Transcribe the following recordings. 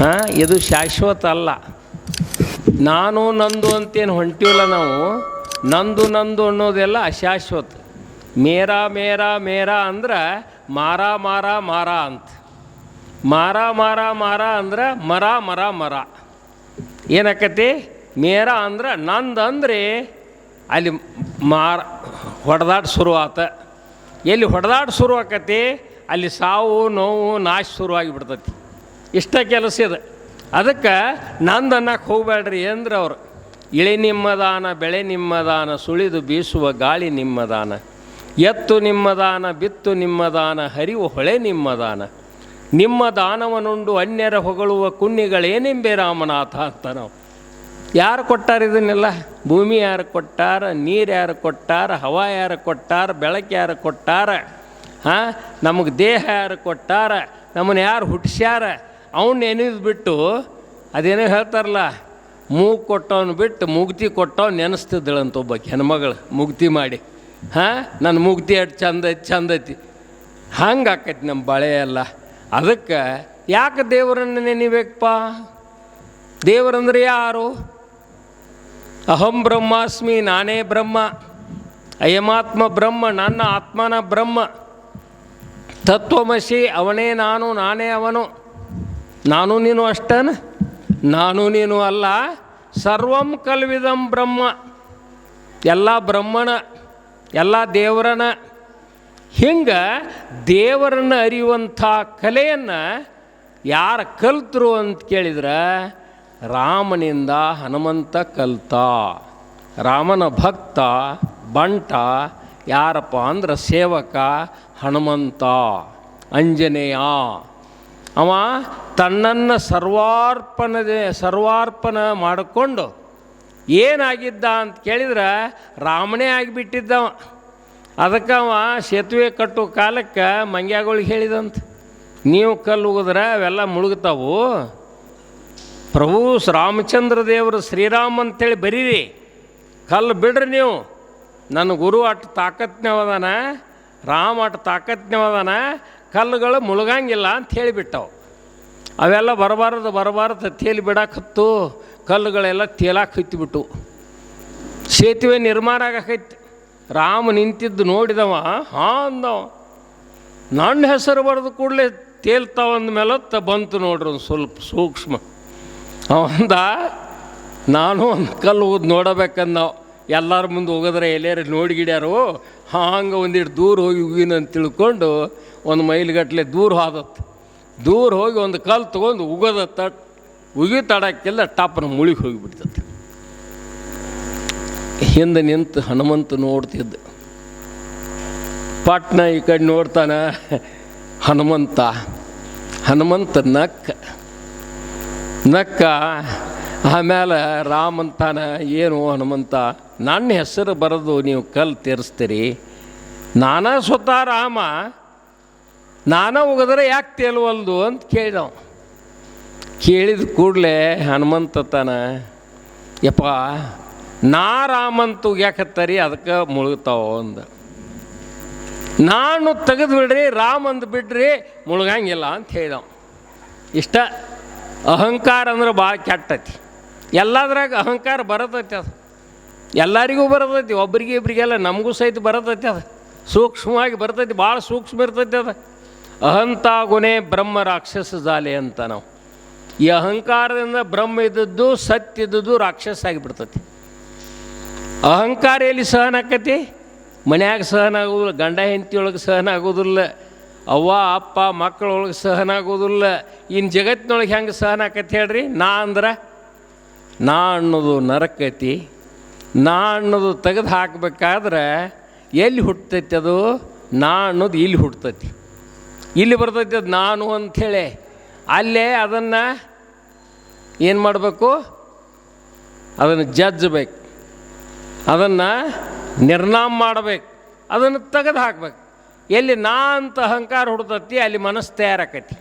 ಹಾಂ? ಇದು ಶಾಶ್ವತ ಅಲ್ಲ. ನಾನು ನಂದು ಅಂತೇನು ಹೊಂಟಿವಲ್ಲ ನಾವು, ನಂದು ನಂದು ಅನ್ನೋದೆಲ್ಲ ಅಶಾಶ್ವತ. ಮೇರಾ ಮೇರಾ ಮೇರಾ ಅಂದ್ರೆ ಮಾರ ಮಾರ ಮಾರ ಅಂತ. ಮಾರ ಮಾರ ಮಾರ ಅಂದ್ರೆ ಮರ ಮರ ಮರ. ಏನಕ್ಕತಿ ಮೇರ ಅಂದ್ರೆ ನಂದು ಅಂದ್ರೆ ಅಲ್ಲಿ ಮಾರ ಹೊಡೆದಾಟ ಶುರು ಆತ ಎಲ್ಲಿ ಹೊಡೆದಾಟ ಶುರು ಆಕತಿ ಅಲ್ಲಿ ಸಾವು ನೋವು ನಾಶ ಶುರುವಾಗಿ ಬಿಡ್ತೈತಿ ಇಷ್ಟ ಕೆಲಸ ಇದೆ. ಅದಕ್ಕೆ ನಂದು ಅನ್ನಕ್ಕೆ ಹೋಗ್ಬೇಡ್ರಿ ಅಂದ್ರೆ ಅವರು, ಇಳಿ ನಿಮ್ಮದಾನ, ಬೆಳೆ ನಿಮ್ಮದಾನ, ಸುಳಿದು ಬೀಸುವ ಗಾಳಿ ನಿಮ್ಮದಾನ, ಎತ್ತು ನಿಮ್ಮದಾನ, ಬಿತ್ತು ನಿಮ್ಮದಾನ, ಹರಿವು ಹೊಳೆ ನಿಮ್ಮದಾನ, ನಿಮ್ಮ ದಾನವನುಂಡು ಅನ್ಯರ ಹೊಗಳುವ ಕುಣ್ಣಿಗಳೇನೆಂಬೆ ರಾಮನಾಥ ಅಂತ ನಾವು ಯಾರು ಕೊಟ್ಟಾರ ಇದನ್ನೆಲ್ಲ? ಭೂಮಿ ಯಾರು ಕೊಟ್ಟಾರ, ನೀರು ಯಾರು ಕೊಟ್ಟಾರ, ಹವಾ ಯಾರು ಕೊಟ್ಟಾರ, ಬೆಳಕು ಯಾರು ಕೊಟ್ಟಾರ? ಹಾಂ, ನಮಗೆ ದೇಹ ಯಾರು ಕೊಟ್ಟಾರ, ನಮ್ಮನ್ನು ಯಾರು ಹುಟ್ಟಿಸ್ಯಾರ ಅವನ್ನ ನೆನೆದು ಬಿಟ್ಟು ಅದೇನೋ ಹೇಳ್ತಾರಲ್ಲ, ಮೂಗು ಕೊಟ್ಟವನು ಬಿಟ್ಟು ಮುಗ್ತಿ ಕೊಟ್ಟವನು ನೆನೆಸ್ತಿದ್ದಳಂತ ಒಬ್ಬ ಹೆಣ್ಮಗಳು ಮುಗ್ತಿ ಮಾಡಿ. ಹಾಂ ನನ್ನ ಮುಗ್ತಿ ಎಷ್ಟು ಚಂದ ಐತಿ, ಚಂದ ಹಂಗೆ ಆಕೈತಿ ನಮ್ಮ ಬಳೆ ಎಲ್ಲ. ಅದಕ್ಕೆ ಯಾಕೆ ದೇವರನ್ನು ನೆನಿಬೇಕಪ್ಪ ದೇವರಂದ್ರೆ ಯಾರು? ಅಹಂ ಬ್ರಹ್ಮಾಸ್ಮಿ, ನಾನೇ ಬ್ರಹ್ಮ. ಅಯಮಾತ್ಮ ಬ್ರಹ್ಮ, ನನ್ನ ಆತ್ಮನ ಬ್ರಹ್ಮ. ತತ್ವಮಸಿ ಅವನೇ ನಾನು, ನಾನೇ ಅವನು. ನಾನು ನೀನು ಅಷ್ಟೇನ? ನಾನು ನೀನು ಅಲ್ಲ. ಸರ್ವಂ ಕಲ್ವಿದಂ ಬ್ರಹ್ಮ. ಎಲ್ಲ ಬ್ರಹ್ಮಣ, ಎಲ್ಲ ದೇವರನ. ಹಿಂಗೆ ದೇವರನ್ನು ಅರಿಯುವಂಥ ಕಲೆಯನ್ನು ಯಾರು ಕಲ್ತರು ಅಂತ ಕೇಳಿದ್ರೆ? ರಾಮನಿಂದ ಹನುಮಂತ ಕಲ್ತ. ರಾಮನ ಭಕ್ತ, ಬಂಟ, ಯಾರಪ್ಪ ಅಂದ್ರೆ ಸೇವಕ ಹನುಮಂತ, ಅಂಜನೇಯ. ಅವ ತನ್ನನ್ನು ಸರ್ವಾರ್ಪಣೆ ಸರ್ವಾರ್ಪಣ ಮಾಡಿಕೊಂಡು ಏನಾಗಿದ್ದ ಅಂತ ಕೇಳಿದ್ರೆ ರಾಮನೇ ಆಗಿಬಿಟ್ಟಿದ್ದವ. ಅದಕ್ಕೆ ಅವ ಸೇತುವೆ ಕಟ್ಟುವ ಕಾಲಕ್ಕೆ ಮಂಗ್ಯಾಗಳಿಗೆ ಹೇಳಿದಂತ, ನೀವು ಕಲ್ಲು ಉಗಿದ್ರೆ ಅವೆಲ್ಲ ಮುಳುಗ್ತಾವು. ಪ್ರಭು ರಾಮಚಂದ್ರ ದೇವರು ಶ್ರೀರಾಮ್ ಅಂತೇಳಿ ಬರೀರಿ. ಕಲ್ಲು ಬಿಡ್ರಿ ನೀವು. ನನ್ನ ಗುರು ಅಷ್ಟು ತಾಕತ್ನವದಾನ ರಾಮ ಅಷ್ಟು ತಾಕತ್ನವದಾನ ಕಲ್ಲುಗಳು ಮುಳುಗಂಗಿಲ್ಲ ಅಂತ ಹೇಳಿಬಿಟ್ಟವು. ಅವೆಲ್ಲ ಬರಬಾರದು ಬರಬಾರದು ತೇಲಿ ಬಿಡಾಕತ್ತು ಕಲ್ಲುಗಳೆಲ್ಲ ತೇಲಾಕ ಹತ್ತಿಬಿಟ್ಟು ಸೇತುವೆ ನಿರ್ಮಾಣ ಆಗಕೈತಿ. ರಾಮ ನಿಂತಿದ್ದು ನೋಡಿದವ, ಹಾಂ ಅಂದವ. ನನ್ನ ಹೆಸರು ಬರೆದು ಕೂಡಲೇ ತೇಲ್ತಾವ ತ ಬಂತು ನೋಡ್ರಿ ಒಂದು ಸ್ವಲ್ಪ ಸೂಕ್ಷ್ಮ. ಅವಂದ, ನಾನು ಒಂದು ಕಲ್ಲು ಊದ್ ನೋಡಬೇಕಂದ ನಾವು ಎಲ್ಲರ ಮುಂದೆ ಹೋಗಿದ್ರೆ ಎಲ್ಲಾರು ನೋಡಿ ಗಿಡ್ಯಾರು ಹಾಂಗೆ ಒಂದಿಟ್ಟು ದೂರ ಹೋಗಿ ಉಗಿನ ಅಂತ ತಿಳ್ಕೊಂಡು ಒಂದು ಮೈಲ್ಗಟ್ಲೆ ದೂರ ಹೋದತ್ತು ದೂರ ಹೋಗಿ ಒಂದು ಕಲ್ಲು ತೊಗೊಂಡು ಉಗದ ತಟ್ ಉಗಿ ತಡಕ್ಕೆಲ್ಲ ಟಾಪನ ಮುಳುಗಿ ಹೋಗಿಬಿಡ್ತದೆ ಹಿಂದೆ ನಿಂತು ಹನುಮಂತ ನೋಡ್ತಿದ್ದ. ಪಟ್ನ ಈ ಕಡೆ ನೋಡ್ತಾನ, ಹನುಮಂತ. ಹನುಮಂತ ನಕ್ಕ. ನಕ್ಕ ಆಮೇಲೆ ರಾಮ್ ಏನು ಹನುಮಂತ, ನನ್ನ ಹೆಸರು ಬರೆದು ನೀವು ಕಲ್ಲು ತೀರಿಸ್ತೀರಿ. ನಾನಾ ಸ್ವತಃ ರಾಮ, ನಾನೇ ಹೋಗಿದ್ರೆ ಯಾಕೆ ತೇಲ್ವಲ್ದು ಅಂತ ಕೇಳಿದವ. ಕೇಳಿದ ಕೂಡಲೇ ಹನುಮಂತ ತಾನ, ಯಪ್ಪ, ನಾ ರಾಮಂತ ಉಗ್ಯಾಕತ್ತರಿ ಅದಕ್ಕೆ ಮುಳುಗ್ತಾವ ಅಂದ. ನಾನು ತೆಗೆದು ಬಿಡ್ರಿ, ರಾಮ್ ಅಂದು ಬಿಡ್ರಿ, ಮುಳುಗಂಗಿಲ್ಲ ಅಂತ ಹೇಳಿದವ. ಇಷ್ಟ ಅಹಂಕಾರ ಅಂದ್ರೆ ಭಾಳ ಕೆಟ್ಟತಿ. ಎಲ್ಲದ್ರಾಗ ಅಹಂಕಾರ ಬರತೈತಿ ಅದು. ಎಲ್ಲರಿಗೂ ಬರತೈತಿ, ಒಬ್ರಿಗೆ ಇಬ್ರಿಗೆಲ್ಲ ನಮಗೂ ಸಹಿತ ಬರತೈತಿ ಅದು. ಸೂಕ್ಷ್ಮವಾಗಿ ಬರ್ತೈತಿ, ಭಾಳ ಸೂಕ್ಷ್ಮ ಇರ್ತೈತಿ ಅದು. ಅಹಂತ ಗುಣೆ ಬ್ರಹ್ಮ ರಾಕ್ಷಸ ಜಾಲೆ ಅಂತ ನಾವು. ಈ ಅಹಂಕಾರದಿಂದ ಬ್ರಹ್ಮ ಇದ್ದದ್ದು ಸತ್ಯ ಇದ್ದದ್ದು ರಾಕ್ಷಸ ಆಗಿಬಿಡ್ತೈತಿ. ಅಹಂಕಾರ ಎಲ್ಲಿ ಸಹನ ಆಕತಿ? ಮನ್ಯಾಗ ಸಹನ ಆಗೋದಿಲ್ಲ, ಗಂಡ ಹೆಂಡತಿಯೊಳಗೆ ಸಹನ ಆಗೋದಿಲ್ಲ, ಅವ್ವ, ಅಪ್ಪ, ಮಕ್ಕಳೊಳಗೆ ಸಹನ ಆಗೋದಿಲ್ಲ. ಇನ್ನು ಜಗತ್ತಿನೊಳಗೆ ಹೆಂಗೆ ಸಹನ ಆಕತಿ ಹೇಳ್ರಿ? ನಾ ಅಂದ್ರೆ ನಾ ಅನ್ನೋದು ನರಕೈತಿ ನಾ ಅನ್ನೋದು ತೆಗೆದು ಹಾಕಬೇಕಾದ್ರೆ ಎಲ್ಲಿ ಹುಟ್ಟತೈತಿ ಅದು? ನಾ ಅನ್ನೋದು ಇಲ್ಲಿ ಹುಟ್ಟತೈತಿ ಇಲ್ಲಿ ಬರ್ತೈತಿ ಅದು ನಾನು ಅಂಥೇಳಿ. ಅಲ್ಲೇ ಅದನ್ನು ಏನು ಮಾಡಬೇಕು? ಅದನ್ನು ಜಜ್ಜಬೇಕು. ಅದನ್ನು ನಿರ್ನಾಮ ಮಾಡಬೇಕು. ಅದನ್ನು ತೆಗೆದು ಹಾಕ್ಬೇಕು. ಎಲ್ಲಿ ನಾ ಅಂತ ಅಹಂಕಾರ ಹುಡ್ತತಿ ಅಲ್ಲಿ ಮನಸ್ಸು ತಯಾರಾಕತಿ.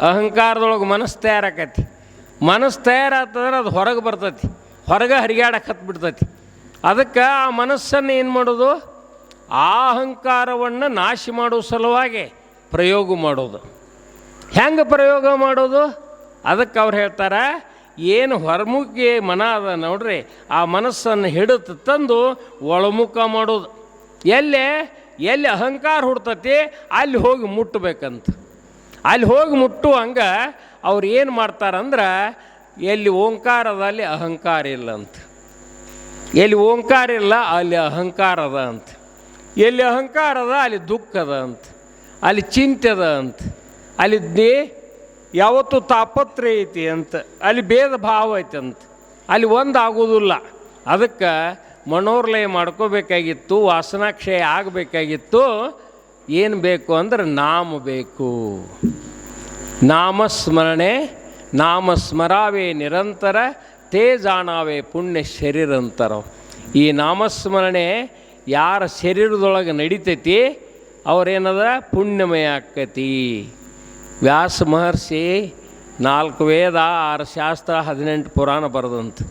ಅಹಂಕಾರದೊಳಗೆ ಮನಸ್ಸು ತಯಾರಾಕೈತಿ. ಮನಸ್ಸು ತಯಾರಾತಂದ್ರೆ ಅದು ಹೊರಗೆ ಬರ್ತೈತಿ. ಹೊರಗೆ ಹರಿಗಾಡಕ್ಕೆ ಹತ್ಬಿಡ್ತೈತಿ. ಅದಕ್ಕೆ ಆ ಮನಸ್ಸನ್ನು ಏನು ಮಾಡೋದು? ಆ ಅಹಂಕಾರವನ್ನು ನಾಶ ಮಾಡೋ ಸಲುವಾಗಿ ಪ್ರಯೋಗ ಮಾಡೋದು. ಹೆಂಗೆ ಪ್ರಯೋಗ ಮಾಡೋದು? ಅದಕ್ಕೆ ಅವ್ರು ಹೇಳ್ತಾರೆ, ಏನು ಹೊರಮುಖಿ ಮನ ಅದ ನೋಡ್ರಿ, ಆ ಮನಸ್ಸನ್ನು ಹಿಡಿದು ತಂದು ಒಳಮುಖ ಮಾಡೋದು. ಎಲ್ಲಿ? ಎಲ್ಲಿ ಅಹಂಕಾರ ಹುಡ್ತತಿ, ಅಲ್ಲಿ ಹೋಗಿ ಮುಟ್ಟಬೇಕಂತ ಅಲ್ಲಿ ಹೋಗಿ ಮುಟ್ಟು ಹಂಗೆ ಅವ್ರು ಏನು ಮಾಡ್ತಾರಂದ್ರೆ, ಎಲ್ಲಿ ಓಂಕಾರ ಅದ ಅಲ್ಲಿ ಅಹಂಕಾರ ಇಲ್ಲ ಅಂತ. ಎಲ್ಲಿ ಓಂಕಾರ ಇಲ್ಲ ಅಲ್ಲಿ ಅಹಂಕಾರ ಅದ ಅಂತ. ಎಲ್ಲಿ ಅಹಂಕಾರ ಅದ ಅಲ್ಲಿ ದುಃಖ ಅದ ಅಂತ. ಅಲ್ಲಿ ಚಿಂತೆ ಅದ ಅಂತ. ಅಲ್ಲಿ ದೇ ಯಾವತ್ತು ತಾಪತ್ರ ಐತಿ ಅಂತ. ಅಲ್ಲಿ ಭೇದ ಭಾವ ಐತಿ ಅಂತ. ಅಲ್ಲಿ ಒಂದು ಆಗೋದಿಲ್ಲ. ಅದಕ್ಕೆ ಮನೋರ್ಲಯ ಮಾಡ್ಕೋಬೇಕಾಗಿತ್ತು, ವಾಸನಾಕ್ಷಯ ಆಗಬೇಕಾಗಿತ್ತು. ಏನು ಬೇಕು ಅಂದ್ರೆ ನಾಮ ಬೇಕು. ನಾಮಸ್ಮರಣೆ, ನಾಮಸ್ಮರಾವೇ ನಿರಂತರ, ತೇ ಜಾಣಾವೇ ಪುಣ್ಯ ಶರೀರಂತರ. ಈ ನಾಮಸ್ಮರಣೆ ಯಾರ ಶರೀರದೊಳಗೆ ನಡಿತೈತಿ? ಅವರೇನದ? ಪುಣ್ಯಮಯ ಆಕತಿ. ವ್ಯಾಸ ಮಹರ್ಷಿ ನಾಲ್ಕು ವೇದ, ಆರು ಶಾಸ್ತ್ರ, ಹದಿನೆಂಟು ಪುರಾಣ ಬರೆದಂತ.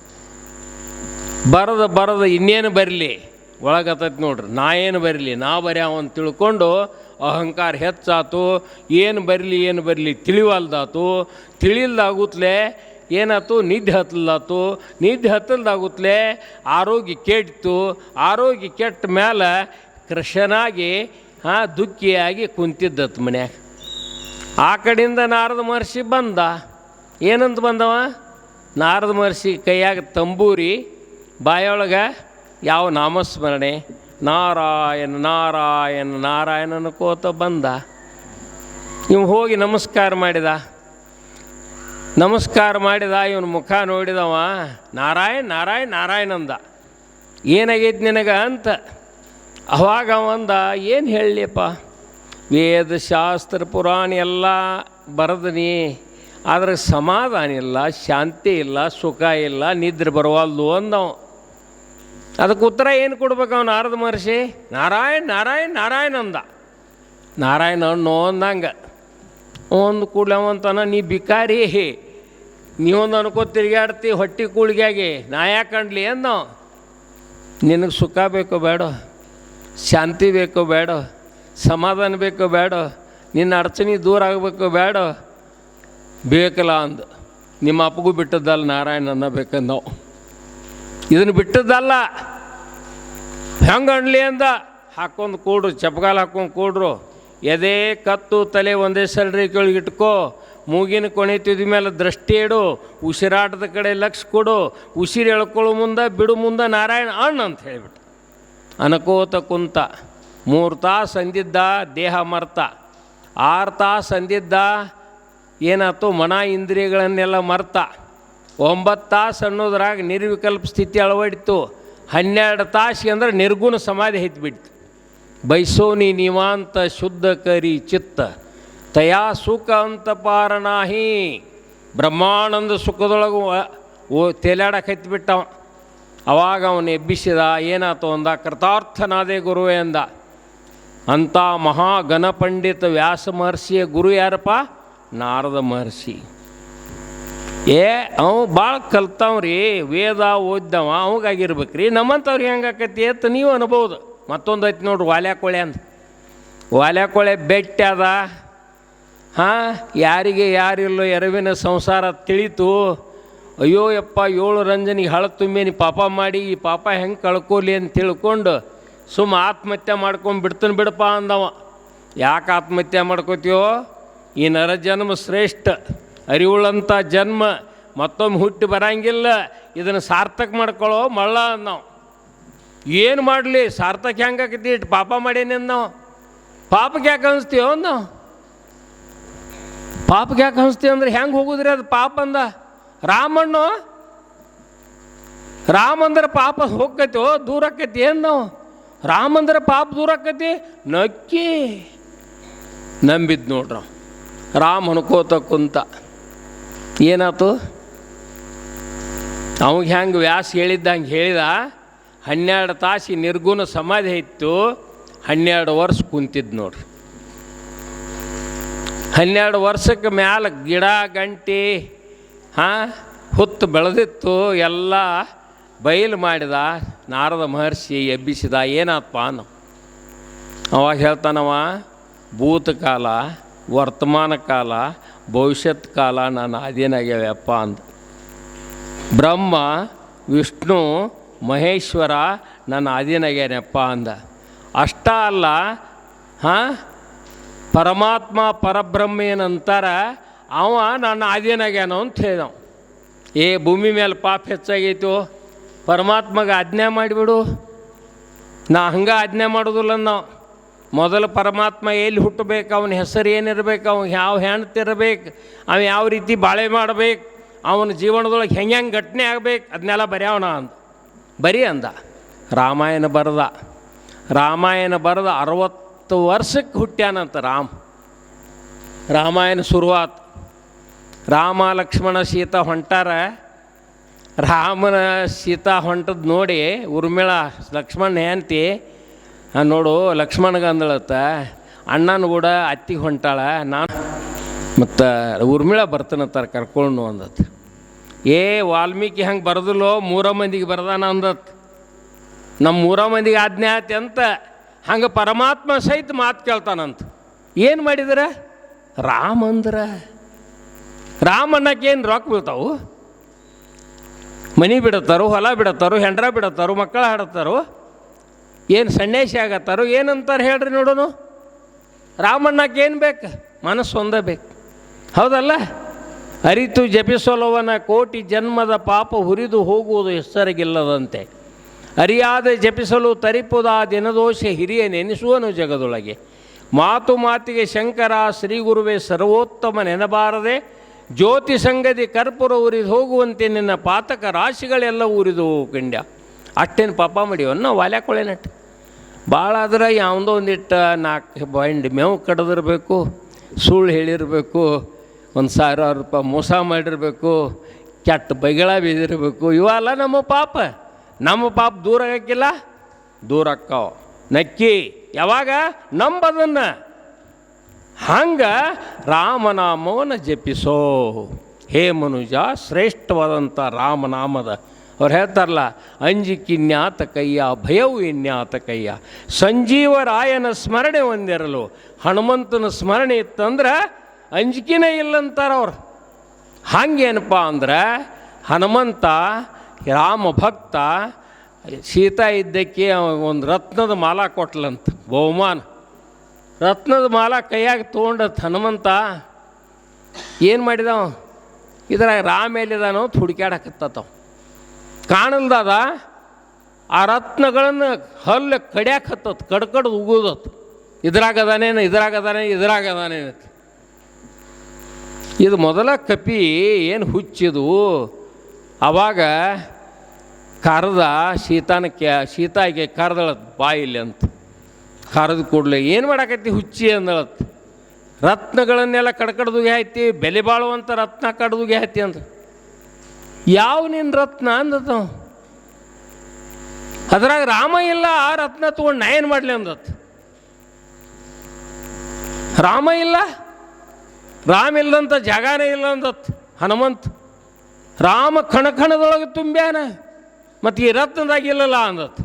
ಬರದ ಬರದ ಇನ್ನೇನು ಬರಲಿ? ಒಳಗತ್ತೈತಿ ನೋಡ್ರಿ, ನಾ ಏನು ಬರಲಿ? ನಾ ಬರ್ಯಾವ ಅಂತ ತಿಳ್ಕೊಂಡು ಅಹಂಕಾರ ಹೆಚ್ಚಾತು, ಏನು ಬರಲಿ ಏನು ಬರಲಿ ತಿಳಿವಲ್ದಾತು. ತಿಳಿಲ್ದಾಗುತ್ತಲೇ ಏನಾಯ್ತು ನಿದ್ದೆ ಹತ್ತಲ್ದಾತು ನಿದ್ದೆ ಹತ್ತಲ್ದಾಗುತ್ತಲೇ ಆರೋಗ್ಯ ಕೆಟ್ಟಿತು. ಆರೋಗ್ಯ ಕೆಟ್ಟ ಮೇಲೆ ಕೃಷನಾಗಿ ಹಾಂ ದುಃಖಿಯಾಗಿ ಕುಂತಿದ್ದತ್ತು ಮನ್ಯಾಗ. ಆ ಕಡೆಯಿಂದ ನಾರದ ಮಹರ್ಷಿ ಬಂದ. ಏನಂತ ಬಂದವ? ನಾರದ ಮಹರ್ಷಿ ಕೈಯಾಗ ತಂಬೂರಿ, ಬಾಯೊಳಗೆ ಯಾವ ನಾಮಸ್ಮರಣೆ? ನಾರಾಯಣ ನಾರಾಯಣ, ನಾರಾಯಣನ ಕೋತ ಬಂದ. ಇವನು ಹೋಗಿ ನಮಸ್ಕಾರ ಮಾಡಿದ. ನಮಸ್ಕಾರ ಮಾಡಿದ, ಇವನ ಮುಖ ನೋಡಿದವ, ನಾರಾಯಣ ನಾರಾಯಣ ನಾರಾಯಣ ಅಂದ. ಏನಾಗೈತೆ ನಿನಗ ಅಂತ. ಅವಾಗ ಅವಂದ, ಏನು ಹೇಳಲಿಪ್ಪ ವೇದ ಶಾಸ್ತ್ರ ಪುರಾಣ ಎಲ್ಲ ಬರದನಿ ಆದರೆ ಸಮಾಧಾನ ಇಲ್ಲ, ಶಾಂತಿ ಇಲ್ಲ, ಸುಖ ಇಲ್ಲ, ನಿದ್ರೆ ಬರವಲ್ದು ಅಂದವ. ಅದಕ್ಕೆ ಉತ್ತರ ಏನು ಕೊಡ್ಬೇಕು ಅವನು ನಾರದ ಮಹರ್ಷಿ? ನಾರಾಯಣ ನಾರಾಯಣ ನಾರಾಯಣ ಅಂದ. ನಾರಾಯಣ ಅಣ್ಣು ಅಂದಂಗೆ, ಒಂದು ಕೂಡಲೇ ನೀ ಬಿಕಾರಿ ನೀವೊಂದು ಅನ್ಕೋ ತಿರುಗಾಡ್ತಿ ಹೊಟ್ಟೆ ಕೂಳಿಗೆಯಾಗಿ, ನಾ ಯಾಕೆ ಕಂಡ್ಲಿ ಅಂದ ನಿನಗೆ ಸುಖ ಬೇಕೋ ಬೇಡ, ಶಾಂತಿ ಬೇಕೋ ಬೇಡ, ಸಮಾಧಾನ ಬೇಕೋ ಬೇಡ, ನಿನ್ನ ಅಡಚಣೆ ದೂರ ಆಗಬೇಕು ಬೇಡ, ಬೇಕಲ್ಲ ಅಂದ. ನಿಮ್ಮ ಅಪ್ಪಗೂ ಬಿಟ್ಟದ್ದಲ್ಲ ನಾರಾಯಣ ಅನ್ನಬೇಕಂದ ನಾವು ಇದನ್ನು ಬಿಟ್ಟದ್ದಲ್ಲ. ಹೆಂಗೆ ಅನ್ಲಿ ಅಂದ? ಹಾಕೊಂಡು ಕೂಡ್ರು, ಚಪ್ಗಾಲ್ ಹಾಕೊಂಡು ಕೂಡ್ರು. ಎದೆ, ಕತ್ತು, ತಲೆ ಒಂದೇ ಸಲ್ರಿ ಕೆಳಗೆ ಇಟ್ಕೋ. ಮೂಗಿನ ಕೊನೆ ತುದಿ ಮೇಲೆ ದೃಷ್ಟಿ ಇಡು. ಉಸಿರಾಟದ ಕಡೆ ಲಕ್ಷ ಕೊಡು. ಉಸಿರು ಎಳ್ಕೊಳ್ಳೋ ಮುಂದೆ, ಬಿಡು ಮುಂದೆ ನಾರಾಯಣ ಅಣ್ಣ ಅಂತ ಹೇಳಿಬಿಟ್ಟು. ಅನಕೋತ ಕುಂತ. ಮೂರು ತಾಸು ಅಂದಿದ್ದ ದೇಹ ಮರ್ತ. ಆರು ತಾಸು ಅಂದಿದ್ದ ಏನಾಯ್ತು ಮನ ಇಂದ್ರಿಯಗಳನ್ನೆಲ್ಲ ಮರ್ತ. ಒಂಬತ್ತು ತಾಸು ಅನ್ನೋದ್ರಾಗ ನಿರ್ವಿಕಲ್ಪ ಸ್ಥಿತಿ ಅಳವಡಿತು ಹನ್ನೆರಡು ತಾಸಿಗೆ ಅಂದ್ರೆ ನಿರ್ಗುಣ ಸಮಾಧಿ ಬಿಡ್ತು ಬೈಸೋನಿ ನಿವಾಂತ ಶುದ್ಧ ಕರಿ ಚಿತ್ತ, ತಯಾ ಸುಖ ಅಂತ ಪಾರನಾಹಿ. ಬ್ರಹ್ಮಾನಂದ ಸುಖದೊಳಗೆ ಓ ತೇಲಾಡಕ್ಕೆ ಹತ್ತಿಬಿಟ್ಟವ ಅವಾಗ ಅವನು ಎಬ್ಬಿಸಿದ ಏನಾಯ್ತು ಅಂದ, ಕೃತಾರ್ಥನಾದೇ ಗುರುವೇ ಅಂದ. ಅಂಥ ಮಹಾ ಗಣಪಂಡಿತ ವ್ಯಾಸ ಮಹರ್ಷಿಯ ಗುರು ಯಾರಪ್ಪ? ನಾರದ ಮಹರ್ಷಿ. ಏ, ಅವ ಭಾಳ ಕಲ್ತವ್ರಿ, ವೇದ ಓದ್ದವ, ಅವಾಗಾಗಿರ್ಬೇಕ್ರಿ. ನಮ್ಮಂಥವ್ರಿಗೆ ಹೆಂಗೆ ಆಕತಿ ಅಂತ ನೀವು ಅನ್ಬೋದು. ಮತ್ತೊಂದು ಐತಿ ನೋಡ್ರಿ, ವಾಲ್ಯಾಕೊಳೆ ಅಂತ ವಾಲ್ಯಾಕೊಳೆ ಬೆಟ್ಟ ಅದ. ಹಾಂ, ಯಾರಿಗೆ ಯಾರಿಲ್ಲೋ ಎರವಿನ ಸಂಸಾರ ತಿಳಿತು. ಅಯ್ಯೋ ಯಪ್ಪ, ಏಳು ರಂಜನಿಗೆ ಹಳ ತುಂಬೇನಿ, ಪಾಪ ಮಾಡಿ, ಈ ಪಾಪ ಹೆಂಗೆ ಕಳ್ಕೊಲಿ ಅಂತ ತಿಳ್ಕೊಂಡು ಸುಮ್ಮ ಆತ್ಮಹತ್ಯೆ ಮಾಡ್ಕೊಂಡು ಬಿಡ್ತಾನೆ ಬಿಡಪ್ಪ ಅಂದವ. ಯಾಕೆ ಆತ್ಮಹತ್ಯೆ ಮಾಡ್ಕೋತೀವೋ ಈ ನರ ಜನ್ಮ ಶ್ರೇಷ್ಠ. ಅರಿವುಳ್ಳಂಥ ಜನ್ಮ ಮತ್ತೊಮ್ಮೆ ಹುಟ್ಟಿ ಬರಂಗಿಲ್ಲ, ಇದನ್ನು ಸಾರ್ಥಕ ಮಾಡ್ಕೊಳ್ಳೋ ಮಳ್ಳ ನಾವು. ಏನು ಮಾಡಲಿ, ಸಾರ್ಥಕ ಆಕತಿ ಇಟ್ಟು ಪಾಪ ಮಾಡೇನಿ ನಾವು. ಪಾಪಕ್ಕೆ ಯಾಕೆ ಅನಿಸ್ತೀವೋ ನಾವು. ಪಾಪಕ್ಕೆ ಯಾಕೆ ಅನಿಸ್ತೀವಿ ಅಂದ್ರೆ ಹೆಂಗೆ ಹೋಗುದ್ರಿ ಅದು ಪಾಪ ಅಂದ. ರಾಮಣ್ಣು, ರಾಮ ಅಂದ್ರೆ ಪಾಪ ಹೋಗ್ಕೈತೋ ದೂರ ಆಕೈತಿ ಏನು ನಾವು. ರಾಮ ಅಂದ್ರೆ ಪಾಪ ದೂರ ಆಕೈತಿ, ನಕ್ಕಿ ನಂಬಿದ್ ನೋಡ್ರ. ರಾಮ ಅನ್ಕೋತ ಕುಂತ. ಏನಾತು ಅವಂಗೆ ಹೆಂಗೆ ವ್ಯಾಸ ಹೇಳಿದ್ದಂಗೆ ಹೇಳಿದ? ಹನ್ನೆರಡು ತಾಸಿ ನಿರ್ಗುಣ ಸಮಾಧಿ ಇತ್ತು. ಹನ್ನೆರಡು ವರ್ಷ ಕುಂತಿದ್ದು ನೋಡ್ರಿ. ಹನ್ನೆರಡು ವರ್ಷಕ್ಕೆ ಮ್ಯಾಲೆ ಗಿಡ, ಗಂಟಿ, ಹಾಂ, ಹುತ್ತು ಬೆಳೆದಿತ್ತು. ಎಲ್ಲ ಬಯಲು ಮಾಡಿದ. ನಾರದ ಮಹರ್ಷಿ ಎಬ್ಬಿಸಿದ. ಏನಪ್ಪ ಅನ್ನು ಅವಾಗ ಹೇಳ್ತಾನವ, ಭೂತಕಾಲ, ವರ್ತಮಾನ ಕಾಲ ಭವಿಷ್ಯತ್ ಕಾಲ ನಾನು ಅದೇನಾಗ್ಯಾವ್ಯಪ್ಪ ಅಂದ. ಬ್ರಹ್ಮ, ವಿಷ್ಣು, ಮಹೇಶ್ವರ ನನ್ನ ಅಧೀನಾಗ್ಯಾನಪ್ಪ ಅಂದ. ಅಷ್ಟ ಅಲ್ಲ, ಹಾಂ? ಪರಮಾತ್ಮ ಪರಬ್ರಹ್ಮ ಏನಂತಾರ, ಅವ ನನ್ನ ಅಧೀನಾಗ್ಯಾನ ಅಂತ ಹೇಳಿದವ. ಏ, ಭೂಮಿ ಮೇಲೆ ಪಾಪ ಹೆಚ್ಚಾಗೈತೋ, ಪರಮಾತ್ಮಗೆ ಆಜ್ಞೆ ಮಾಡಿಬಿಡು. ನಾ ಹಂಗೆ ಆಜ್ಞೆ ಮಾಡೋದಿಲ್ಲ ನಾವು ಮೊದಲು ಪರಮಾತ್ಮ ಎಲ್ಲಿ ಹುಟ್ಟಬೇಕು, ಅವನ ಹೆಸರು ಏನಿರಬೇಕು, ಅವ್ನು ಯಾವ ಹೆಣ್ತಿರ್ಬೇಕು ಅವ ಯಾವ ರೀತಿ ಬಾಳೆ ಮಾಡಬೇಕು, ಅವನ ಜೀವನದೊಳಗೆ ಹೆಂಗೆ ಹೆಂಗೆ ಘಟನೆ ಆಗಬೇಕು, ಅದನ್ನೆಲ್ಲ ಬರೆಯವನ ಅಂದ. ಬರೀ ಅಂದ. ರಾಮಾಯಣ ಬರೆದ. ರಾಮಾಯಣ ಬರೆದ ಅರವತ್ತು ವರ್ಷಕ್ಕೆ ಹುಟ್ಟ್ಯಾನಂತ ರಾಮ್. ರಾಮಾಯಣ ಶುರುವಾತ್. ರಾಮ, ಲಕ್ಷ್ಮಣ, ಸೀತಾ ಹೊಂಟಾರ. ರಾಮನ ಸೀತಾ ಹೊಂಟದ್ದು ನೋಡಿ ಉರ್ಮಿಳ ಲಕ್ಷ್ಮಣ ಹೆಂಡ್ತಿ ನೋಡು ಲಕ್ಷ್ಮಣಗ ಅಂದಳತ್ತ ಅಣ್ಣನ ಕೂಡ ಅತ್ತಿಗೆ ಹೊಂಟಾಳ, ನಾನು ಮತ್ತು ಉರ್ಮಿಳ ತರ ಕರ್ಕೊಂಡು ಅಂದತ್. ಏ, ವಾಲ್ಮೀಕಿ ಹಂಗೆ ಬರೆದಿಲ್ಲೋ, ಮೂರ ಮಂದಿಗೆ ಬರ್ದಾನ ಅಂದತ್. ನಮ್ಮ ಮೂರ ಮಂದಿಗೆ ಆಜ್ಞೆ ಆಯ್ತು ಅಂತ ಹಂಗೆ ಪರಮಾತ್ಮ ಸಹಿತ ಮಾತು ಕೇಳ್ತಾನಂತ. ಏನು ಮಾಡಿದ್ರೆ? ರಾಮ ಅಂದ್ರೆ. ರಾಮ ಅನ್ನಕ್ಕೇನು ರೊಕ್ಕ ಬೀಳ್ತಾವು? ಮನಿ ಬಿಡತ್ತಾರು, ಹೊಲ ಬಿಡತ್ತಾರು, ಹೆಂಡ್ರ ಬಿಡತ್ತಾರು, ಮಕ್ಕಳ ಹಾಡತ್ತಾರು? ಏನು ಸನ್ಯಾಸಿ ಆಗತ್ತಾರೋ ಏನಂತಾರೆ ಹೇಳ್ರಿ ನೋಡೋನು? ರಾಮಣ್ಣಕ್ಕೆ ಏನು ಬೇಕು? ಮನಸ್ಸು ಒಂದೇ ಬೇಕು. ಹೌದಲ್ಲ? ಅರಿತು ಜಪಿಸೊಲವನ ಕೋಟಿ ಜನ್ಮದ ಪಾಪ ಹುರಿದು ಹೋಗುವುದು ಹೆಸರಿಗಿಲ್ಲದಂತೆ ಅರಿಯಾದ ಜಪಿಸಲು ತರಿಪುದ ದಿನದೋಷ ಹಿರಿಯ ನೆನೆಸುವನು ಜಗದೊಳಗೆ. ಮಾತು ಮಾತಿಗೆ ಶಂಕರ, ಶ್ರೀ ಗುರುವೇ ಸರ್ವೋತ್ತಮ ನೆನಬಾರದೆ, ಜ್ಯೋತಿ ಸಂಗತಿ ಕರ್ಪೂರ ಉರಿದು ಹೋಗುವಂತೆ ನಿನ್ನ ಪಾತಕ ರಾಶಿಗಳೆಲ್ಲ ಉರಿದು ಕಂಡ್ಯ ಅಷ್ಟೇನು ಪಾಪ ಮಾಡಿವನ್ನ ವಾಲ್ಯಾಕೊಳ್ಳೆ ನಟ್ಟು ಭಾಳ ಆದ್ರೆ ಯಾವುದೋ ಒಂದಿಟ್ಟು ನಾಲ್ಕು ಬಂಡಿ ಮೇವು ಕಡದಿರಬೇಕು ಸುಳ್ಳು ಹೇಳಿರಬೇಕು, ಒಂದು ಸಾವಿರಾರು ರೂಪಾಯಿ ಮೋಸ ಮಾಡಿರಬೇಕು, ಕೆಟ್ಟ ಬೈಗಳ ಬೀದಿರಬೇಕು. ಇವೆಲ್ಲ ನಮ್ಮ ಪಾಪ. ನಮ್ಮ ಪಾಪ ದೂರ ಆಗಕ್ಕಿಲ್ಲ, ದೂರ ಅಕ್ಕಾವ ನಕ್ಕಿ, ಯಾವಾಗ? ನಂಬದನ್ನು. ಹಂಗೆ ರಾಮನಾಮವನ್ನು ಜಪಿಸೋ. ಹೇ ಮನುಜ ಶ್ರೇಷ್ಠವಾದಂಥ ರಾಮನಾಮದ ಅವ್ರು ಹೇಳ್ತಾರಲ್ಲ ಅಂಜಿಕಿನ್ಯಾತ ಕೈಯ ಭಯವು ಇನ್ಯಾತ ಕೈಯ ಸಂಜೀವರಾಯನ ಸ್ಮರಣೆ ಒಂದಿರಲು, ಹನುಮಂತನ ಸ್ಮರಣೆ ಇತ್ತಂದ್ರೆ ಅಂಜಿಕೆನೇ ಇಲ್ಲಂತಾರ ಅವ್ರು. ಹಂಗೇನಪ್ಪ ಅಂದ್ರೆ, ಹನುಮಂತ, ರಾಮ ಭಕ್ತ, ಸೀತಾ ಇದ್ದಕ್ಕೆ ಒಂದು ರತ್ನದ ಮಾಲ ಕೊಟ್ಲಂತ, ಬಹುಮಾನ. ರತ್ನದ ಮಾಲ ಕೈಯಾಗ ತೊಗೊಂಡತ್ ಹನುಮಂತ, ಏನು ಮಾಡಿದವ ಇದ್ರಾಗ ರಾಮ ಎಲ್ಲಿದಾನೋ ಹುಡುಕ್ಯಾಡಕತ್ತವ ಕಾಣಲ್ದಾದ ಆ ರತ್ನಗಳನ್ನು ಹಲ್ಲು ಕಡ್ಯಾಕ ಹತ್ತತ್ ಕಡ್ಕಡ್ದು ಉಗುದತ್. ಇದ್ರಾಗದಾನೇನು ಇದ್ರಾಗದಾನೆ ಇದ್ರಾಗದಾನೇನು ಇದು ಮೊದಲ ಕಪಿ ಏನು ಹುಚ್ಚಿದು? ಅವಾಗ ಕರೆದ ಶೀತಾನ ಕ್ಯಾ ಶೀತಾಗೆ ಕರೆದಳತ್ ಬಾಯಿಲಿ ಅಂತ. ಕರೆದು ಕೂಡಲೇ ಏನು ಮಾಡಾಕತ್ತಿ ಹುಚ್ಚಿ ಅಂದಳತ್? ರತ್ನಗಳನ್ನೆಲ್ಲ ಕಡ್ಕಡ್ದುಗೆ ಆಯ್ತಿ ಬೆಲೆ ಬಾಳುವಂಥ ರತ್ನ ಕಡ್ದುಗೆ ಆಯ್ತಿ ಅಂತ ಯಾವ ನಿನ್ನ ರತ್ನ ಅಂದತ ಅದ್ರಾಗ ರಾಮ ಇಲ್ಲ, ಆ ರತ್ನ ತೊಗೊಂಡು ನಾ ಏನು ಮಾಡಲಿ ಅಂದತ್ ರಾಮ ಇಲ್ಲ, ರಾಮ ಇಲ್ಲದಂಥ ಜಾಗನೇ ಇಲ್ಲ ಅಂದತ್ ಹನುಮಂತ್. ರಾಮ ಕಣಕಣದೊಳಗೆ ತುಂಬ್ಯಾನ ಮತ್ತು ಈ ರತ್ನದಾಗ ಇಲ್ಲಲ್ಲ ಅಂದತ್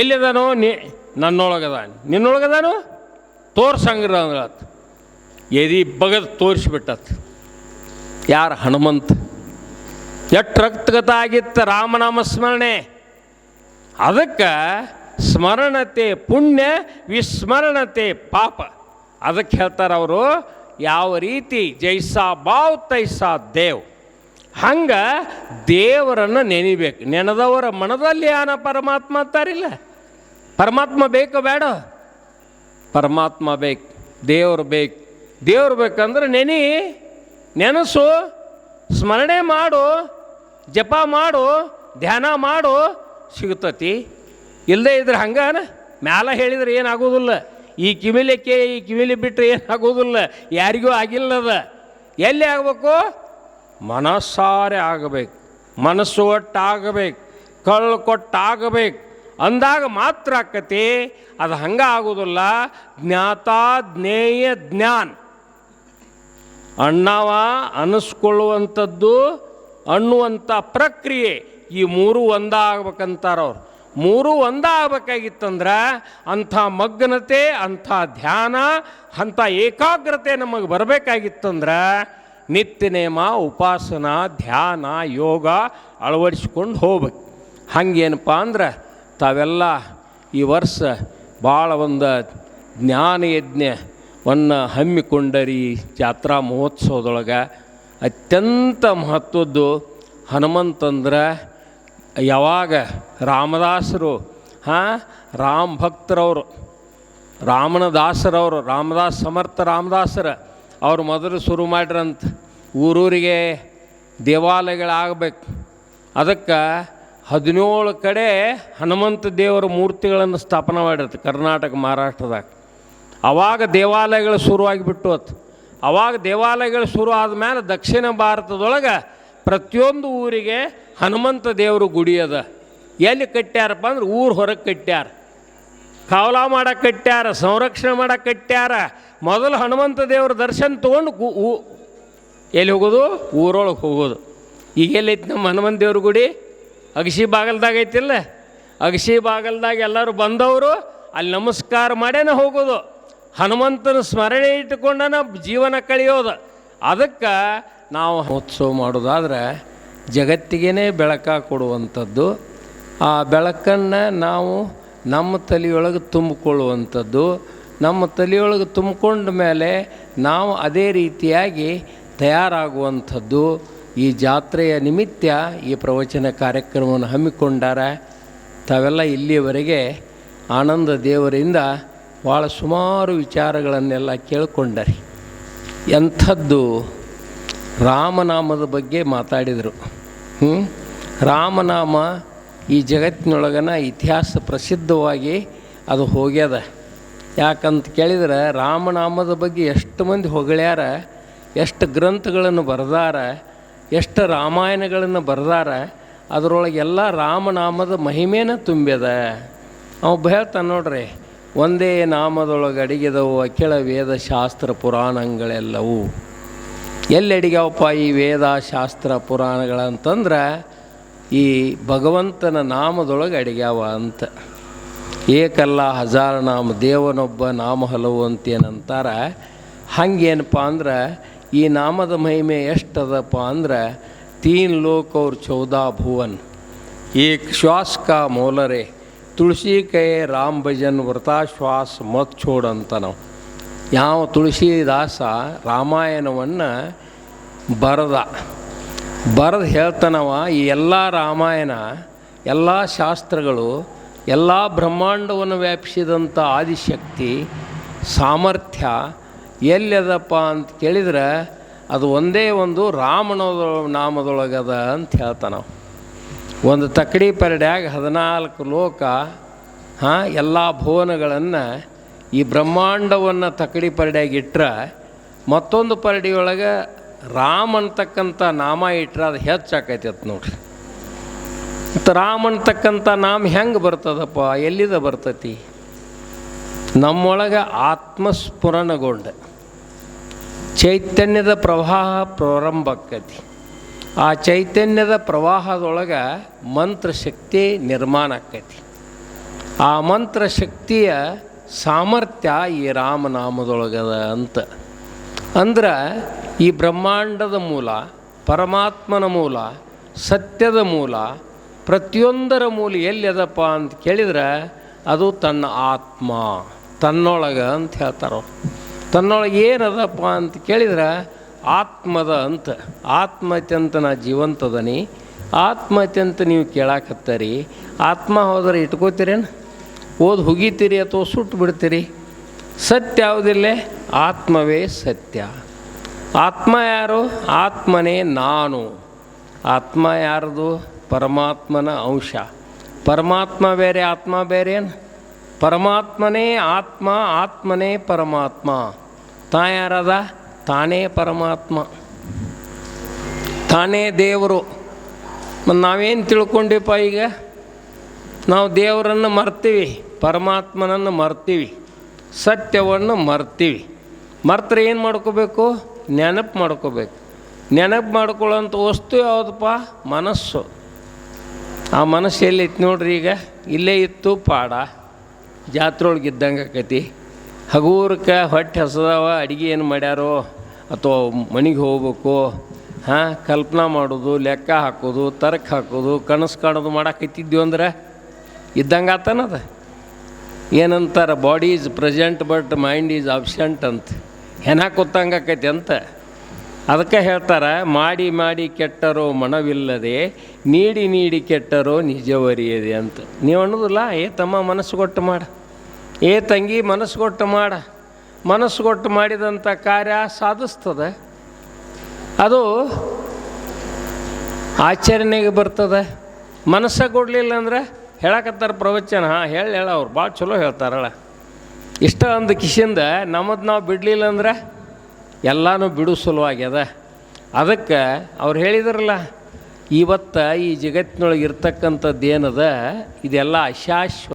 ಎಲ್ಲಿದಾನೋ ನೀ ನನ್ನೊಳಗದ ನಿನ್ನೊಳಗದಾನು? ತೋರ್ಸಂಗ್ರ ಅಂದ್ರತ್ ಎದಿ ಬಗದ್ ತೋರಿಸ್ಬಿಟ್ಟತ್ ಯಾರು ಹನುಮಂತ? ಎಷ್ಟು ರಕ್ತಗತ ಆಗಿತ್ತು ರಾಮನಾಮ ಸ್ಮರಣೆ. ಅದಕ್ಕೆ ಸ್ಮರಣತೆ ಪುಣ್ಯ, ವಿಸ್ಮರಣತೆ ಪಾಪ. ಅದಕ್ಕೆ ಹೇಳ್ತಾರೆ ಅವರು, ಯಾವ ರೀತಿ ಜೈಸಾ ಬಾವ್ ತೈಸಾ ದೇವ್. ಹಂಗೆ ದೇವರನ್ನು ನೆನಿಬೇಕು. ನೆನದವರ ಮನದಲ್ಲಿ ಯಾನ ಪರಮಾತ್ಮ ಅಂತಾರಿಲ್ಲ? ಪರಮಾತ್ಮ ಬೇಕು ಬೇಡ? ಪರಮಾತ್ಮ ಬೇಕು, ದೇವ್ರು ಬೇಕು. ದೇವ್ರು ಬೇಕಂದ್ರೆ ನೆನಿ ನೆನಸು, ಸ್ಮರಣೆ ಮಾಡು, ಜಪ ಮಾಡು, ಧ್ಯಾನ ಮಾಡು, ಸಿಗುತ್ತತಿ. ಇಲ್ಲದೇ ಇದ್ರೆ ಹಂಗಾನ ಮ್ಯಾಲ ಹೇಳಿದ್ರೆ ಏನಾಗೋದಿಲ್ಲ. ಈ ಕಿವಿಲಿಕ್ಕೆ, ಈ ಕಿವಿಲಿ ಬಿಟ್ಟರೆ ಏನಾಗೋದಿಲ್ಲ. ಯಾರಿಗೂ ಆಗಿಲ್ಲದ ಎಲ್ಲಿ ಆಗಬೇಕು? ಮನಸ್ಸಾರೆ ಆಗಬೇಕು. ಮನಸ್ಸು ಒಟ್ಟಾಗಬೇಕು. ಕಳ್ಳು ಕೊಟ್ಟಾಗಬೇಕು. ಅಂದಾಗ ಮಾತ್ರ ಆಕತಿ. ಅದು ಹಂಗೆ ಆಗೋದಿಲ್ಲ. ಜ್ಞಾತ ಜ್ಞೇಯ ಜ್ಞಾನ್. ಅಣ್ಣವ ಅನ್ನಿಸ್ಕೊಳ್ಳುವಂಥದ್ದು ಅನ್ನುವಂಥ ಪ್ರಕ್ರಿಯೆ ಈ ಮೂರು ಒಂದಾಗಬೇಕಂತಾರವ್ರು ಮೂರು ಒಂದ ಆಗ್ಬೇಕಾಗಿತ್ತಂದ್ರೆ ಅಂಥ ಮಗ್ನತೆ, ಅಂಥ ಧ್ಯಾನ, ಅಂಥ ಏಕಾಗ್ರತೆ ನಮಗೆ ಬರಬೇಕಾಗಿತ್ತಂದ್ರೆ ನಿತ್ಯ ನೇಮ ಉಪಾಸನ, ಧ್ಯಾನ, ಯೋಗ ಅಳವಡಿಸ್ಕೊಂಡು ಹೋಗ್ಬೇಕು. ಹಂಗೇನಪ್ಪ ಅಂದ್ರೆ ತಾವೆಲ್ಲ ಈ ವರ್ಷ ಭಾಳ ಒಂದು ಜ್ಞಾನ ಯಜ್ಞವನ್ನು ಹಮ್ಮಿಕೊಂಡರಿ ಜಾತ್ರಾ ಮಹೋತ್ಸವದೊಳಗೆ ಅತ್ಯಂತ ಮಹತ್ವದ್ದು ಹನುಮಂತಂದ್ರೆ ಯಾವಾಗ ರಾಮದಾಸರು, ಹಾಂ, ರಾಮ ಭಕ್ತರವರು ರಾಮನ ದಾಸರವರು ರಾಮದಾಸ್ ಸಮರ್ಥ ರಾಮದಾಸರ, ಅವ್ರು ಮೊದಲು ಶುರು ಮಾಡ್ರಂತ ಊರೂರಿಗೆ ದೇವಾಲಯಗಳಾಗಬೇಕು. ಅದಕ್ಕೆ ಹದಿನೇಳು ಕಡೆ ಹನುಮಂತ ದೇವರ ಮೂರ್ತಿಗಳನ್ನು ಸ್ಥಾಪನೆ ಮಾಡಿರ್ತಾರೆ ಕರ್ನಾಟಕ, ಮಹಾರಾಷ್ಟ್ರದಾಗ. ಅವಾಗ ದೇವಾಲಯಗಳು ಶುರುವಾಗಿಬಿಟ್ಟು ಅತ್ತು ಅವಾಗ ದೇವಾಲಯಗಳು ಶುರು ಆದಮೇಲೆ ದಕ್ಷಿಣ ಭಾರತದೊಳಗೆ ಪ್ರತಿಯೊಂದು ಊರಿಗೆ ಹನುಮಂತ ದೇವರು ಗುಡಿ ಅದ. ಎಲ್ಲಿ ಕಟ್ಟ್ಯಾರಪ್ಪ ಅಂದ್ರೆ ಊರು ಹೊರಗೆ ಕಟ್ಟ್ಯಾರ. ಕಾವಲ ಮಾಡಕ್ಕೆ ಕಟ್ಟ್ಯಾರ, ಸಂರಕ್ಷಣೆ ಮಾಡಕ್ಕೆ ಕಟ್ಟ್ಯಾರ. ಮೊದಲು ಹನುಮಂತ ದೇವ್ರ ದರ್ಶನ ತೊಗೊಂಡು ಊ ಎಲ್ಲಿ ಹೋಗೋದು? ಊರೊಳಗೆ ಹೋಗೋದು. ಈಗ ಎಲ್ಲೈತಿ ನಮ್ಮ ಹನುಮಂತ ದೇವ್ರ ಗುಡಿ? ಅಗಸಿ ಬಾಗಲ್ದಾಗ ಐತಿಲ್ಲ? ಅಗಸಿ ಬಾಗಲ್ದಾಗ ಎಲ್ಲರೂ ಬಂದವರು, ಅಲ್ಲಿ ನಮಸ್ಕಾರ ಮಾಡೇನೆ ಹೋಗೋದು. ಹನುಮಂತನ ಸ್ಮರಣೆ ಇಟ್ಟುಕೊಂಡನ ಜೀವನ ಕಳೆಯೋದು. ಅದಕ್ಕೆ ನಾವು ಉತ್ಸವ ಮಾಡೋದಾದ್ರೆ ಜಗತ್ತಿಗೇ ಬೆಳಕ ಕೊಡುವಂಥದ್ದು, ಆ ಬೆಳಕನ್ನು ನಾವು ನಮ್ಮ ತಲೆಯೊಳಗೆ ತುಂಬಿಕೊಳ್ಳುವಂಥದ್ದು, ನಮ್ಮ ತಲೆಯೊಳಗೆ ತುಂಬಿಕೊಂಡ ಮೇಲೆ ನಾವು ಅದೇ ರೀತಿಯಾಗಿ ತಯಾರಾಗುವಂಥದ್ದು. ಈ ಜಾತ್ರೆಯ ನಿಮಿತ್ತ ಈ ಪ್ರವಚನ ಕಾರ್ಯಕ್ರಮವನ್ನು ಹಮ್ಮಿಕೊಂಡಾರ ತಾವೆಲ್ಲ ಇಲ್ಲಿಯವರೆಗೆ ಆನಂದ ದೇವರಿಂದ ಭಾಳ ಸುಮಾರು ವಿಚಾರಗಳನ್ನೆಲ್ಲ ಕೇಳಿಕೊಂಡರಿ. ಎಂಥದ್ದು ರಾಮನಾಮದ ಬಗ್ಗೆ ಮಾತಾಡಿದರು. ಹ್ಞೂ ರಾಮನಾಮ ಈ ಜಗತ್ತಿನೊಳಗನ ಇತಿಹಾಸ ಪ್ರಸಿದ್ಧವಾಗಿ ಅದು ಹೋಗ್ಯದ. ಯಾಕಂತ ಕೇಳಿದ್ರೆ ರಾಮನಾಮದ ಬಗ್ಗೆ ಎಷ್ಟು ಮಂದಿ ಹೊಗಳ್ಯಾರ, ಎಷ್ಟು ಗ್ರಂಥಗಳನ್ನು ಬರೆದಾರ, ಎಷ್ಟು ರಾಮಾಯಣಗಳನ್ನು ಬರೆದಾರ, ಅದರೊಳಗೆಲ್ಲ ರಾಮನಾಮದ ಮಹಿಮೇನ ತುಂಬ್ಯದ. ಅವ ಹೇಳ್ತಾನೆ ನೋಡ್ರಿ ಒಂದೇ ನಾಮದೊಳಗೆ ಅಡಗಿದವು ಅಖಿಳ ವೇದ ಶಾಸ್ತ್ರ ಪುರಾಣಗಳೆಲ್ಲವೂ. ಎಲ್ಲಿ ಅಡಿಗ್ಯಾವಪ್ಪ ಈ ವೇದ ಶಾಸ್ತ್ರ ಪುರಾಣಗಳಂತಂದ್ರೆ ಈ ಭಗವಂತನ ನಾಮದೊಳಗೆ ಅಡಿಗ್ಯಾವ ಅಂತ. ಏಕಲ್ಲ ಹಜಾರ ನಾಮ ದೇವನೊಬ್ಬ ನಾಮ ಹಲವು ಅಂತೇನಂತಾರ. ಹಂಗೇನಪ್ಪ ಅಂದ್ರೆ ಈ ನಾಮದ ಮಹಿಮೆ ಎಷ್ಟದಪ್ಪ ಅಂದ್ರೆ ತೀನ್ ಲೋಕ ಅವ್ರ ಚೌದಾ ಭುವನ್. ಏಕ್ ಶ್ವಾಸ್ಕ ಮೋಲರೆ. ತುಳಸಿ ಕೈ ರಾಮ್ ಭಜನ್ ವೃತಾಶ್ವಾಸ ಮತ್ ಛೋಡ್ ಅಂತ ನಾವು. ಯಾವ ತುಳಸಿದಾಸ ರಾಮಾಯಣವನ್ನು ಬರದ. ಬರೆದು ಹೇಳ್ತಾನವ ಈ ಎಲ್ಲ ರಾಮಾಯಣ, ಎಲ್ಲ ಶಾಸ್ತ್ರಗಳು, ಎಲ್ಲ ಬ್ರಹ್ಮಾಂಡವನ್ನು ವ್ಯಾಪಿಸಿದಂಥ ಆದಿಶಕ್ತಿ, ಸಾಮರ್ಥ್ಯ ಎಲ್ಲದಪ್ಪ ಅಂತ ಕೇಳಿದರೆ ಅದು ಒಂದೇ ಒಂದು ರಾಮನದ ನಾಮದೊಳಗದ ಅಂತ ಹೇಳ್ತಾನವ. ಒಂದು ತಕ್ಕಡಿ ಪರಡ್ಯಾಗ ಹದಿನಾಲ್ಕು ಲೋಕ, ಹಾಂ, ಎಲ್ಲ ಭುವನಗಳನ್ನು ಈ ಬ್ರಹ್ಮಾಂಡವನ್ನು ತಕ್ಕಡಿ ಪರಡ್ಯಾಗ ಇಟ್ರೆ, ಮತ್ತೊಂದು ಪರಡಿಯೊಳಗೆ ರಾಮ್ ಅಂತಕ್ಕಂಥ ನಾಮ ಇಟ್ರೆ, ಅದು ಹೆಚ್ಚಾಕೈತಿ ಅಂತ ನೋಡ್ರಿ. ಮತ್ತು ರಾಮ್ ಅಂತಕ್ಕಂಥ ನಾಮ ಹೆಂಗೆ ಬರ್ತದಪ್ಪ? ಎಲ್ಲಿದ ಬರ್ತತಿ? ನಮ್ಮೊಳಗೆ ಆತ್ಮಸ್ಫುರಣಗೊಂಡ, ಚೈತನ್ಯದ ಪ್ರವಾಹ ಪ್ರಾರಂಭ ಆ ಚೈತನ್ಯದ ಪ್ರವಾಹದೊಳಗೆ ಮಂತ್ರಶಕ್ತಿ ನಿರ್ಮಾಣ ಆಕ್ಕೈತಿ ಆ ಮಂತ್ರಶಕ್ತಿಯ ಸಾಮರ್ಥ್ಯ ಈ ರಾಮನಾಮದೊಳಗದ ಅಂತ. ಅಂದ್ರೆ ಈ ಬ್ರಹ್ಮಾಂಡದ ಮೂಲ, ಪರಮಾತ್ಮನ ಮೂಲ, ಸತ್ಯದ ಮೂಲ, ಪ್ರತಿಯೊಂದರ ಮೂಲ ಎಲ್ಲಿದಪ್ಪ ಅಂತ ಕೇಳಿದ್ರೆ ಅದು ತನ್ನ ಆತ್ಮ, ತನ್ನೊಳಗೆ ಅಂತ ಹೇಳ್ತಾರೋ ತನ್ನೊಳಗೆ ಏನದಪ್ಪ ಅಂತ ಕೇಳಿದ್ರೆ ಆತ್ಮದ ಅಂತ, ಆತ್ಮತ್ಯಂತ ನಾ ಜೀವಂತದನಿ ಆತ್ಮ ಅತ್ಯಂತ ನೀವು ಕೇಳಾಕತ್ತರಿ. ಆತ್ಮ ಹೋದ್ರೆ ಇಟ್ಕೋತೀರೇನು? ಓದಿ ಹುಗಿತೀರಿ ಅಥವಾ ಸುಟ್ಟು ಬಿಡ್ತೀರಿ? ಸತ್ಯ ಯಾವುದಿಲ್ಲ ಆತ್ಮವೇ ಸತ್ಯ. ಆತ್ಮ ಯಾರು? ಆತ್ಮನೇ ನಾನು. ಆತ್ಮ ಯಾರದು? ಪರಮಾತ್ಮನ ಅಂಶ. ಪರಮಾತ್ಮ ಬೇರೆ, ಆತ್ಮ ಬೇರೆ ಏನು ಪರಮಾತ್ಮನೇ ಆತ್ಮ, ಆತ್ಮನೇ ಪರಮಾತ್ಮ. ತಾ ಯಾರದ? ತಾನೇ ಪರಮಾತ್ಮ, ತಾನೇ ದೇವರು. ನಾವೇನು ತಿಳ್ಕೊಂಡಿಪ್ಪ ಈಗ? ನಾವು ದೇವರನ್ನು ಮರ್ತೀವಿ, ಪರಮಾತ್ಮನನ್ನು ಮರ್ತೀವಿ, ಸತ್ಯವನ್ನು ಮರ್ತೀವಿ. ಮರ್ತ್ರೆ ಏನು ಮಾಡ್ಕೋಬೇಕು? ನೆನಪು ಮಾಡ್ಕೋಬೇಕು. ನೆನಪು ಮಾಡ್ಕೊಳ್ಳೋಂಥ ವಸ್ತು ಯಾವುದಪ್ಪ? ಮನಸ್ಸು. ಆ ಮನಸ್ಸು ಎಲ್ಲಿತ್ತು ನೋಡ್ರಿ ಈಗ? ಇಲ್ಲೇ ಇತ್ತು ಪಾಡ. ಜಾತ್ರೆ ಇದ್ದಂಗೆ ಆಕೈತಿ. ಹಗೂರಕ್ಕೆ ಹೊಟ್ಟೆ ಹಸದವ, ಅಡುಗೆ ಏನು ಮಾಡ್ಯಾರೋ ಅಥವಾ ಮನೆಗೆ ಹೋಗ್ಬೇಕು, ಹಾಂ, ಕಲ್ಪನಾ ಮಾಡೋದು, ಲೆಕ್ಕ ಹಾಕೋದು, ತರ್ಕ ಹಾಕೋದು, ಕನಸು ಕಾಣೋದು ಮಾಡಾಕತ್ತಿದ್ವಿ ಅಂದ್ರೆ? ಇದ್ದಂಗೆ ಆತನದ ಏನಂತಾರೆ body is present but mind is absent ಅಂತ. ಹೆಣ ಕೂತಂಗೆ ಆಕೈತಿ ಅಂತ. ಅದಕ್ಕೆ ಹೇಳ್ತಾರೆ, ಮಾಡಿ ಮಾಡಿ ಕೆಟ್ಟರೋ ಮನವಿಲ್ಲದೆ, ನೀಡಿ ನೀಡಿ ಕೆಟ್ಟರೋ ನಿಜವರಿಯದೆ ಅಂತ. ನೀವು ಅನ್ನೋದಿಲ್ಲ, ಏ ತಮ್ಮ ಮನಸ್ಸು ಕೊಟ್ಟು ಮಾಡ. ಏ ತಂಗಿ ಮನಸ್ಸು ಕೊಟ್ಟು ಮಾಡ. ಮನಸ್ಸು ಕೊಟ್ಟು ಮಾಡಿದಂಥ ಕಾರ್ಯ ಸಾಧಿಸ್ತದೆ. ಅದು ಆಚರಣೆಗೆ ಬರ್ತದೆ. ಮನಸ್ಸಾಗ ಕೊಡಲಿಲ್ಲ ಅಂದ್ರೆ ಹೇಳಕತ್ತಾರ ಪ್ರವಚನ. ಹಾಂ, ಹೇಳಿ, ಹೇಳ ಅವ್ರು. ಭಾಳ ಚಲೋ ಹೇಳ್ತಾರಲ್ಲ. ಇಷ್ಟ ಒಂದು ಕಿಶಿಂದ ನಮ್ಮದು ನಾವು ಬಿಡಲಿಲ್ಲ ಅಂದ್ರೆ ಎಲ್ಲನೂ ಬಿಡು ಸುಲುವಾಗ್ಯದ. ಅದಕ್ಕೆ ಅವ್ರು ಹೇಳಿದ್ರಲ್ಲ, ಇವತ್ತು ಈ ಜಗತ್ತಿನೊಳಗೆ ಇರ್ತಕ್ಕಂಥದ್ದೇನದ? ಇದೆಲ್ಲ ಅಶಾಶ್ವತ